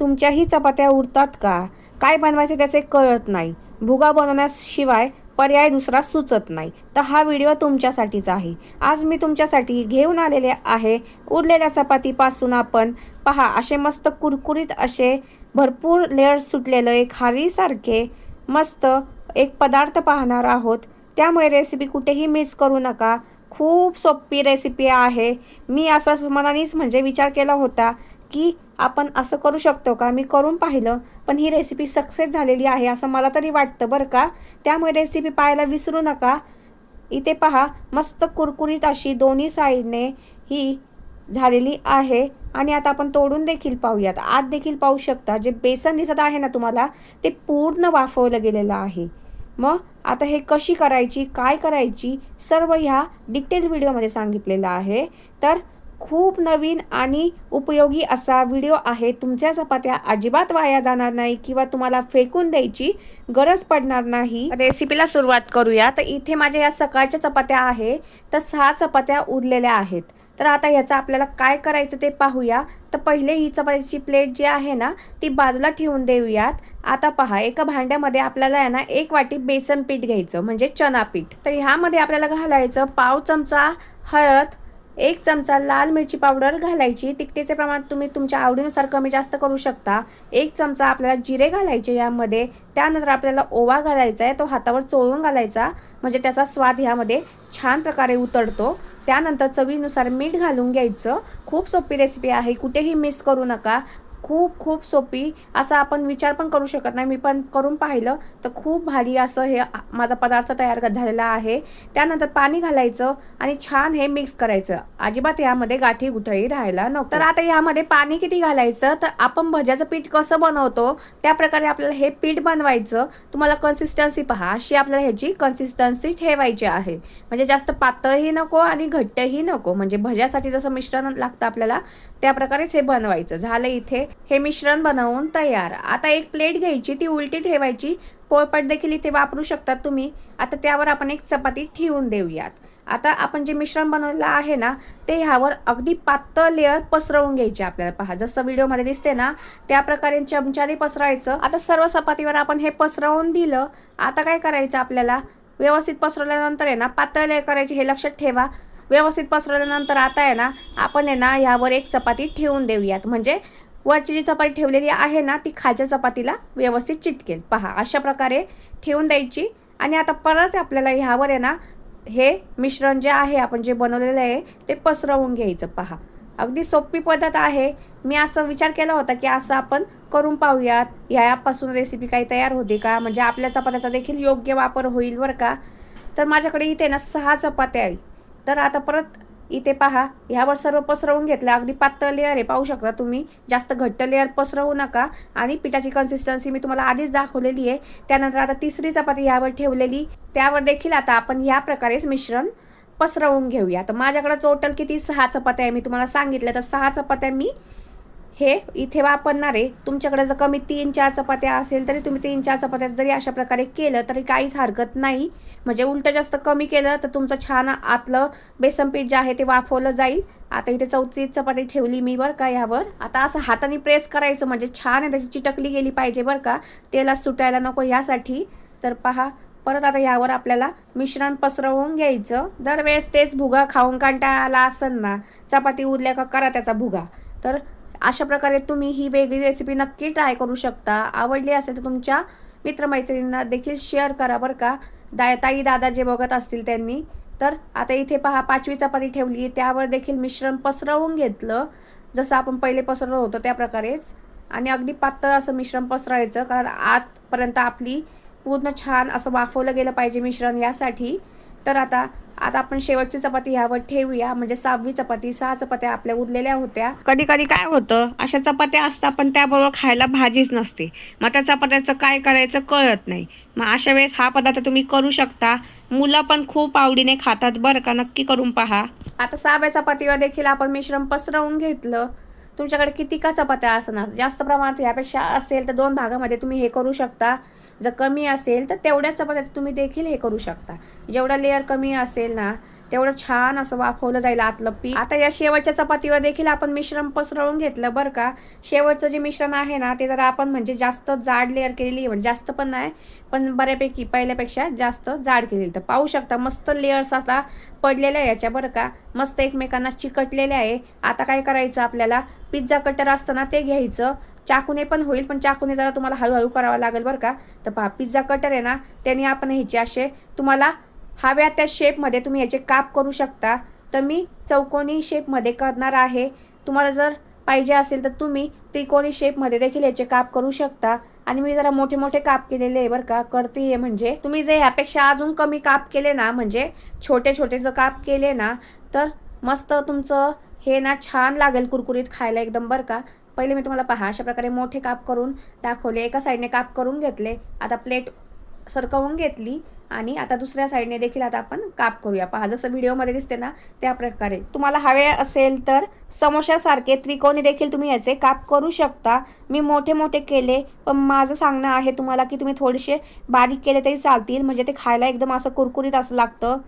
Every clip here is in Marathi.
तुमच्याही चपात्या उरतात का? काय बनवायचे त्याचे कळत नाही. भुगा बनवण्याशिवाय पर्याय दुसरा सुचत नाही. तर हा व्हिडिओ तुमच्यासाठीच आहे. आज मी तुमच्यासाठी घेऊन आलेले आहे. उरलेल्या चपातीपासून आपण पहा असे मस्त कुरकुरीत असे भरपूर लेअर सुटलेलं एक खारीसारखे मस्त एक पदार्थ पाहणार आहोत. त्यामुळे रेसिपी कुठेही मिस करू नका. खूप सोपी रेसिपी आहे. मी असं मनानेच म्हणजे विचार केला होता की आपण असं करू शकतो का? मी करून पाहिलं पण ही रेसिपी सक्सेस झालेली आहे असं मला तरी वाटतं बरं का? त्यामुळे रेसिपी पाहायला विसरू नका. इथे पहा मस्त कुरकुरीत अशी दोन्ही साईडने ही झालेली आहे. आणि आता आपण तोडून देखील पाहूयात. आत देखील पाहू शकता जे बेसन दिसत आहे ना तुम्हाला ते पूर्ण वाफवलं गेलेलं आहे. मग आता हे कशी करायची काय करायची सर्व ह्या डिटेल व्हिडिओमध्ये सांगितलेलं आहे. तर खूप नवीन आणि उपयोगी असा व्हिडिओ आहे. तुमच्या चपात्या अजिबात वाया जाणार नाही किंवा तुम्हाला फेकून द्यायची गरज पडणार नाही. रेसिपीला सुरुवात करूया. तर इथे माझ्या या सकाळच्या चपात्या आहे. तर सहा चपात्या उरलेल्या आहेत. तर आता ह्याचं आपल्याला काय करायचं ते पाहूया. तर पहिले ही चपातीची प्लेट जी आहे ना ती बाजूला ठेवून देऊयात. आता पहा एका भांड्यामध्ये आपल्याला आहे ना एक वाटी बेसन पीठ घ्यायचं म्हणजे चना पीठ. तर ह्यामध्ये आपल्याला घालायचं पाव चमचा हळद एक चमचा लाल मिरची पावडर घालायची. तिखटेचे प्रमाण तुम्ही तुमच्या आवडीनुसार कमी जास्त करू शकता. एक चमचा आपल्याला जिरे घालायचे यामध्ये. त्यानंतर आपल्याला ओवा घालायचा आहे. तो हातावर चोळून घालायचा. म्हणजे त्याचा स्वाद ह्यामध्ये छान प्रकारे उतरतो. त्यानंतर चवीनुसार मीठ घालून घ्यायचं. खूप सोपी रेसिपी आहे. कुठेही मिस करू नका. खूप खूप सोपी असा आपण विचार पण करू शकत नाही. मी पण करून पाहिलं तर खूप भारी असं हे माझा पदार्थ तयार झालेला आहे. त्यानंतर पाणी घालायचं आणि छान हे मिक्स करायचं. अजिबात यामध्ये गाठी गुठळी राहायला नको. तर आता यामध्ये पाणी किती घालायचं? तर आपण भज्याचं पीठ कसं बनवतो? त्या प्रकारे आपल्याला हे पीठ बनवायचं. तुम्हाला कन्सिस्टन्सी पहा. अशी आपल्याला ह्याची कन्सिस्टन्सी ठेवायची आहे. म्हणजे जास्त पातळही नको आणि घट्टही नको. म्हणजे भज्यासाठी जसं मिश्रण लागतं आपल्याला त्या प्रकारेच हे बनवायचं. झालं इथे. हे मिश्रण बनवून तयार. आता एक प्लेट घ्यायची ती उलटी ठेवायची. पोळपट देखील इथे वापरू शकतात तुम्ही. आता त्यावर आपण एक चपाती ठेवून देऊयात. आता आपण जे मिश्रण बनवलेलं आहे ना ते ह्यावर अगदी पातळ लेअर पसरवून घ्यायचे आपल्याला. पहा जसं व्हिडिओमध्ये दिसते ना त्या प्रकारे चमच्याने पसरायचं. आता सर्व चपातीवर आपण हे पसरवून दिलं. आता काय करायचं आपल्याला? व्यवस्थित पसरवल्यानंतर आहे ना पातळ लेअर करायची हे लक्षात ठेवा. व्यवस्थित पसरवल्यानंतर आता आहे ना आपण आहे ना ह्यावर एक चपाती ठेवून देऊयात. म्हणजे वरची जी चपाती ठेवलेली आहे ना ती खालच्या चपातीला व्यवस्थित चिटकेल. पहा अशा प्रकारे ठेवून द्यायची. आणि आता परत आपल्याला ह्यावर आहे ना हे मिश्रण जे आहे आपण जे बनवलेलं आहे ते पसरवून घ्यायचं. पहा अगदी सोपी पद्धत आहे. मी असं विचार केला होता की असं आपण करून पाहूयात. ह्यापासून रेसिपी काही तयार होते का? म्हणजे आपल्या चपात्याचा देखील योग्य वापर होईल बरं का? तर माझ्याकडे इथे ना सहा चपात्या तर आता परत इथे पहा ह्यावर सर्व पसरवून घेतलं अगदी पातळ लेअर आहे पाहू शकता तुम्ही. जास्त घट्ट लेअर पसरवू नका. आणि पिठाची कन्सिस्टन्सी मी तुम्हाला आधीच दाखवलेली आहे. त्यानंतर आता तिसरी चपाती ह्यावर ठेवलेली. त्यावर देखील आता आपण ह्या प्रकारेच मिश्रण पसरवून घेऊया. तर माझ्याकडे टोटल किती? सहा चपात्या आहे मी तुम्हाला सांगितलं तर सहा चपात्या मी हे इथे वापरणार आहे. तुमच्याकडे जर कमी तीन चार चपात्या असेल तरी तुम्ही तीन चार चपात्या जरी अशा प्रकारे केलं तरी काहीच हरकत नाही. म्हणजे उलटं जास्त कमी केलं तर तुमचं छान आतलं बेसन पीठ जे आहे ते वाफवलं जाईल. आता इथे चौथी चपाती ठेवली मी बरं का यावर आता असं हाताने प्रेस करायचं म्हणजे छान आहे त्याची चिटकली गेली पाहिजे बरं का. तेला सुटायला नको यासाठी तर पहा परत आता यावर आपल्याला मिश्रण पसरवून घ्यायचं. दरवेळेस तेच भुगा खाऊन कंटाळा आला असेल ना चपाती उरल्या का करा त्याचा भुगा. तर अशा प्रकारे तुम्ही ही वेगळी रेसिपी नक्की ट्राय करू शकता. आवडली असेल तर तुमच्या मित्रमैत्रिणींना देखील शेअर करा बरं का. दा ताई दादा जे बघत असतील त्यांनी. तर आता इथे पहा पाचवी चपाती ठेवली. त्यावर देखील मिश्रण पसरवून घेतलं. जसं आपण पहिले पसरलं होतं त्या प्रकारेच. आणि अगदी पातळ असं मिश्रण पसरायचं. कारण आतपर्यंत आपली पूर्ण छान असं वाफवलं गेलं पाहिजे मिश्रण यासाठी. तर आता आता आपण शेवटची चपाती ह्यावर ठेवूया. म्हणजे सहावी चपाती सहा चपात्या आपल्या उरलेल्या होत्या. कधी कधी काय होतं अशा चपात्या असतात पण त्याबरोबर खायला भाजीच नसते. मग त्या चपात्याचं काय करायचं कळत नाही. मग अशा वेळेस हा पदार्थ तुम्ही करू शकता. मुलं पण खूप आवडीने खातात बरं का नक्की करून पहा. आता सहाव्या चपातीवर देखील आपण मिश्रण पसरवून घेतलं. तुमच्याकडे किती का चपात्या असणार? जास्त प्रमाणात यापेक्षा असेल तर दोन भागामध्ये तुम्ही हे करू शकता. जर कमी असेल तर तेवढ्याच चपात्यात तुम्ही देखील हे करू शकता. जेवढा लेअर कमी असेल ना तेवढं छान असं वाफवलं जाईल आतलं पीठ. आता या शेवटच्या चपातीवर देखील आपण मिश्रण पसरवून घेतलं बरं का. शेवटचं जे मिश्रण आहे ना ते जरा आपण म्हणजे जास्त जाड लेअर केलेली आहे. म्हणजे जास्त पण नाही पण बऱ्यापैकी पहिल्यापेक्षा जास्त जाड केलेली तर पाहू शकता मस्त लेअर्स आता पडलेल्या आहे याच्या बरं का. मस्त एकमेकांना चिकटलेल्या आहे. आता काय करायचं आपल्याला? पिझ्झा कटर असतं ना ते घ्यायचं. चाकूने पण होईल पण चाकूने जरा तुम्हाला हळूहळू करावं लागेल बरं का. तर पहा पिझ्झा कटर आहे ना त्याने आपण ह्याचे असे तुम्हाला हव्या त्या शेपमध्ये तुम्ही याचे काप करू शकता. तर मी चौकोनी शेपमध्ये करणार आहे. तुम्हाला जर पाहिजे असेल तर तुम्ही त्रिकोणी शेपमध्ये देखील याचे काप करू शकता. आणि मी जरा मोठे मोठे काप केलेले आहे बरं का करते आहे म्हणजे. तुम्ही जे ह्यापेक्षा अजून कमी काप केले ना म्हणजे छोटे छोटे जर काप केले ना तर मस्त तुमचं हे ना छान लागेल कुरकुरीत खायला एकदम बरं का. पहिले मी तुम्हाला पहा अशा प्रकारे मोठे काप करून दाखवले. एका साईडने काप करून घेतले. आता प्लेट सरकवून घेतली आणि आता दुसऱ्या साईडने देखील आता आपण काप करूया. पहा जसं व्हिडिओमध्ये दिसते ना त्या प्रकारे. तुम्हाला हवे असेल तर समोशासारखे त्रिकोणी देखील तुम्ही याचे काप करू शकता. मी मोठे मोठे केले पण माझं सांगणं आहे तुम्हाला की तुम्ही थोडेसे बारीक केले तरी चालतील. म्हणजे ते खायला एकदम असं कुरकुरीत असं लागतं.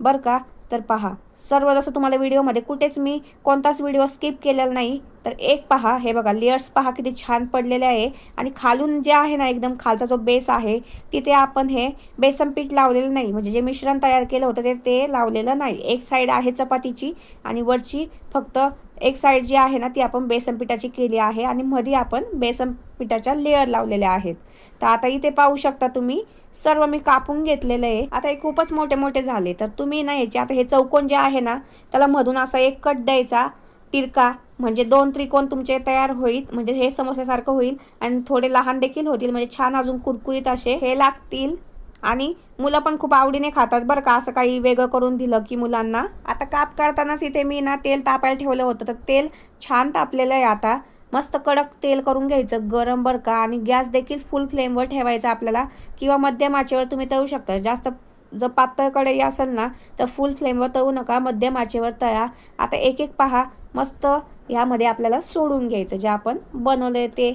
बरं का? तर पहा सर्व जसं तुम्हाला व्हिडिओमध्ये कुठेच मी कोणताच व्हिडिओ स्किप केलेला नाही. तर एक पहा हे बघा लेयर्स पहा किती छान पडलेले आहे. आणि खालून जे आहे ना एकदम खालचा जो बेस आहे तिथे आपण हे बेसन पीठ लावलेलं नाही. म्हणजे जे मिश्रण तयार केलं होतं ते ते लावलेलं नाही. एक साईड आहे चपातीची आणि वरची फक्त एक साईड जी आहे ना ती आपण बेसन पिठाची केली आहे. आणि मध्ये आपण बेसन पिठाच्या लेअर लावलेल्या आहेत. तर आता इथे पाहू शकता तुम्ही सर्व मी कापून घेतलेलं आहे. आता हे खूपच मोठे मोठे झाले. तर तुम्ही ना याचे आता हे चौकोन जे आहे ना त्याला मधून असा एक कट द्यायचा तिरका म्हणजे दोन त्रिकोण तुमचे तयार होईल. म्हणजे हे समोस्यासारखं होईल आणि थोडे लहान देखील होतील. म्हणजे छान अजून कुरकुरीत असे हे लागतील. आणि मुलं पण खूप आवडीने खातात बरं का असं काही वेगळं करून दिलं की मुलांना. आता काप काढतानाच इथे मी ना तेल तापायला ठेवलं होतं. तर तेल छान तापलेलं आहे आता. मस्त कडक तेल करून घ्यायचं गरम बरं का? आणि गॅस देखील फुल फ्लेमवर ठेवायचा आपल्याला. किंवा मध्यम आचेवर तुम्ही तळू शकता. जास्त जर पातळ कढई असेल ना तर फुल फ्लेमवर तळू नका. मध्यम आचेवर तळा. आता एक एक पहा. मस्त ह्यामध्ये आपल्याला सोडून घ्यायचं जे आपण बनवलं ते.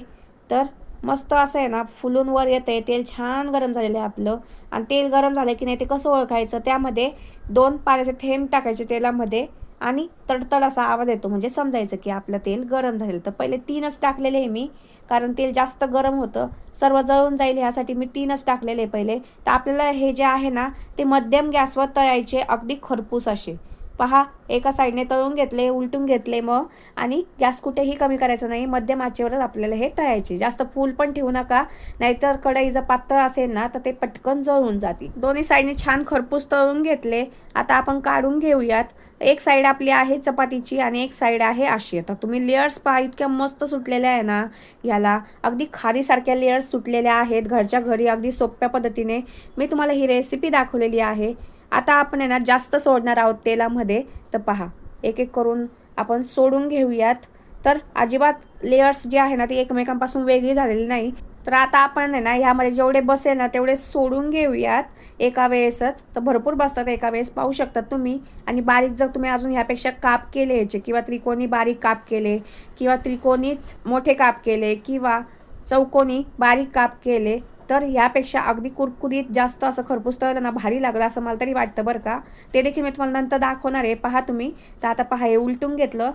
तर मस्त असं आहे ना फुलून वर येतं आहे तेल छान गरम झालेलं आहे आपलं. आणि तेल गरम झालं की नाही ते कसं ओळखायचं? त्यामध्ये दोन पाण्याचे थेंब टाकायचे तेलामध्ये. आणि तडतड असा आवाज येतो. म्हणजे समजायचं की आपलं तेल गरम झालेलं. तर पहिले तीनच टाकलेले आहे मी कारण तेल जास्त गरम होतं. सर्व जळून जाईल ह्यासाठी मी तीनच टाकलेले पहिले. तर आपल्याला हे जे आहे ना ते मध्यम गॅसवर तळायचे अगदी खरपूस असे. पहा एका साईडने तळून घेतले उलटून घेतले मग. आणि गॅस कुठेही कमी करायचं नाही मध्यम आचेवरच आपल्याला हे तळायचे. जास्त फूल पण ठेवू नका. नाहीतर कढई जर पातळ असेल ना तर ते पटकन जळून जातील. दोन्ही साईडने छान खरपूस तळून घेतले. आता आपण काढून घेऊयात. एक साईड आपली आहे चपातीची आणि एक साईड आहे अशी आता तुम्ही लेअर्स पहा इतक्या मस्त सुटलेल्या आहे ना याला. अगदी खारीसारख्या लेअर्स सुटलेल्या आहेत. घरच्या घरी अगदी सोप्या पद्धतीने मी तुम्हाला ही रेसिपी दाखवलेली आहे. आता आपण आहे ना जास्त सोडणार आहोत तेलामध्ये. तर पहा एक एक करून आपण सोडून घेऊयात. तर अजिबात लेयर्स जे आहे ना ती एकमेकांपासून वेगळी झालेली नाही. तर आता आपण आहे ना ह्यामध्ये जेवढे बसेल ना तेवढे सोडून घेऊयात. एका वेळेसच तर भरपूर बसतात एका वेळेस पाहू शकतात तुम्ही. आणि बारीक जर तुम्ही अजून ह्यापेक्षा काप केले याचे किंवा त्रिकोणी बारीक काप केले किंवा त्रिकोणीच मोठे काप केले किंवा चौकोनी बारीक काप केले तर ह्यापेक्षा अगदी कुरकुरीत जास्त असं खरपूस तर त्यांना भारी लागलं असं मला तरी वाटतं बरं का. ते देखील मी तुम्हाला नंतर दाखवणार आहे. पहा तुम्ही. तर आता पहा हे उलटून घेतलं.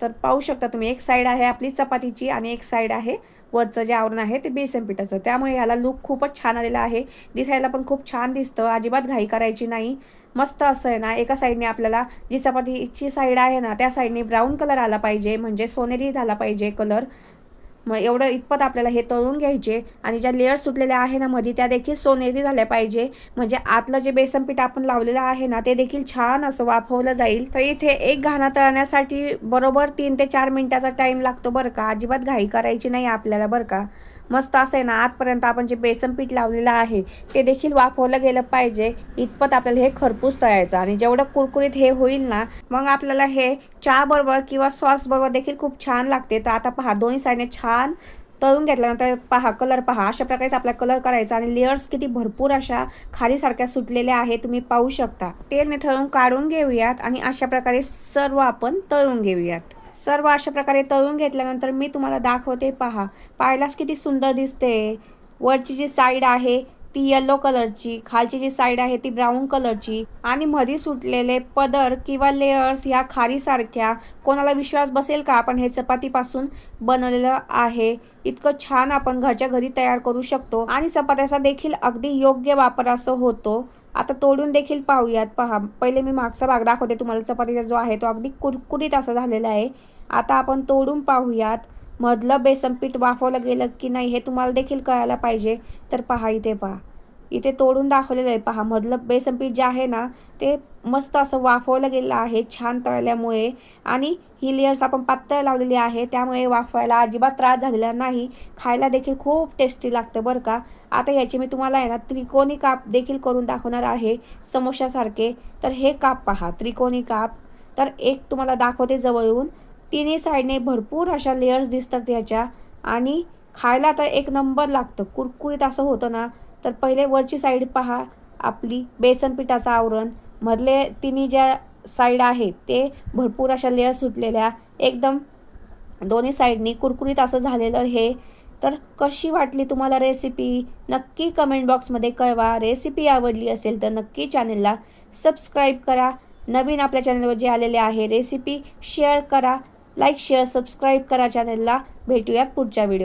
तर पाहू शकता तुम्ही एक साईड आहे आपली चपातीची आणि एक साईड आहे वरचं जे आवरण आहे ते बेसन पिठाचं. त्यामुळे ह्याला लुक खूपच छान आलेला आहे. दिसायला पण खूप छान दिसतं. अजिबात घाई करायची नाही. मस्त असं आहे ना एका साईडने आपल्याला जी चपातीची साईड आहे ना त्या साईडने ब्राऊन कलर आला पाहिजे. म्हणजे सोनेरी झाला पाहिजे कलर मग एवढं इतपत आपल्याला हे तळून घ्यायचे. आणि ज्या लेअर्स सुटलेल्या आहे ना मध्ये त्या देखील सोनेरी झाल्या पाहिजे. म्हणजे आतलं जे बेसन पीठ आपण लावलेलं आहे ना ते देखील छान असं वाफवलं जाईल. तर इथे एक घाणा तळण्यासाठी बरोबर तीन ते चार मिनिटाचा टाईम लागतो बरं का? अजिबात घाई करायची नाही आपल्याला बरं का? मस्त असं आहे ना आतपर्यंत आपण जे बेसन पीठ लावलेलं आहे ते देखील वाफवलं गेलं पाहिजे. इतपत आपल्याला हे खरपूस तळायचं आणि जेवढं कुरकुरीत हे होईल ना मग आपल्याला हे चहा बरोबर किंवा सॉस बरोबर देखील खूप छान लागते. तर आता पहा दोन्ही साईडने छान तळून घेतल्यानंतर पहा कलर पहा. अशा प्रकारे आपला कलर करायचा आणि लेअर्स किती भरपूर अशा खालीसारख्या सुटलेल्या आहेत तुम्ही पाहू शकता. तेल निथळून काढून घेऊयात आणि अशा प्रकारे सर्व आपण तळून घेऊयात. सर्व अशा प्रकारे तळून घेतल्यानंतर मी तुम्हाला दाखवते पहा. पाहायलाच किती सुंदर दिसते. वरची जी साईड आहे ती येलो कलरची खालची जी साईड आहे ती ब्राऊन कलरची आणि मधी सुटलेले पदर किंवा लेयर्स ह्या खारीसारख्या कोणाला विश्वास बसेल का? आपण हे चपातीपासून बनवलेलं आहे. इतकं छान आपण घरच्या घरी तयार करू शकतो. आणि चपात्याचा देखील अगदी योग्य वापर असं होतो. आता तोडून देखील पाहूयात पहा. पहिले मी मागचा भाग दाखवते तुम्हाला. चपातीचा जो आहे तो अगदी कुरकुरीत असा झालेला आहे. आता आपण तोडून पाहूयात मधलं बेसन पीठ वाफवलं गेलं की नाही हे तुम्हाला देखील कळायला पाहिजे. तर पहा इथे पहा. इथे तोडून दाखवलेलं आहे. पहा मधलं बेसन पीठ जे आहे ना ते मस्त असं वाफवलं गेलं आहे छान तळल्यामुळे. आणि ही लेयर्स आपण पातळ लावलेली आहे त्यामुळे वाफवायला अजिबात त्रास झालेला नाही. खायला देखील खूप टेस्टी लागतं बरं का. आता याचे मी तुम्हाला आहे ना त्रिकोणी काप देखील करून दाखवणार आहे समोशासारखे. तर हे काप पहा त्रिकोणी काप. तर एक तुम्हाला दाखवते जवळून. तिन्ही साईडने भरपूर अशा लेयर्स दिसतात याच्या. आणि खायला तर एक नंबर लागतं. कुरकुरीत असं होतं ना तर पहिले वरची साईड पहा आपली बेसन पिठाचं आवरण. मधले तिन्ही ज्या साईड आहेत ते भरपूर अशा लेअर सुटलेल्या एकदम दोन्ही साईडनी कुरकुरीत असं झालेलं हे. तर कशी वाटली तुम्हाला रेसिपी नक्की कमेंट बॉक्समध्ये कळवा. रेसिपी आवडली असेल तर नक्की चॅनलला सबस्क्राईब करा. नवीन आपल्या चॅनलवर जे आलेले आहे रेसिपी शेअर करा. लाईक शेअर सबस्क्राईब करा चॅनलला भेटूयात पुढच्या व्हिडिओ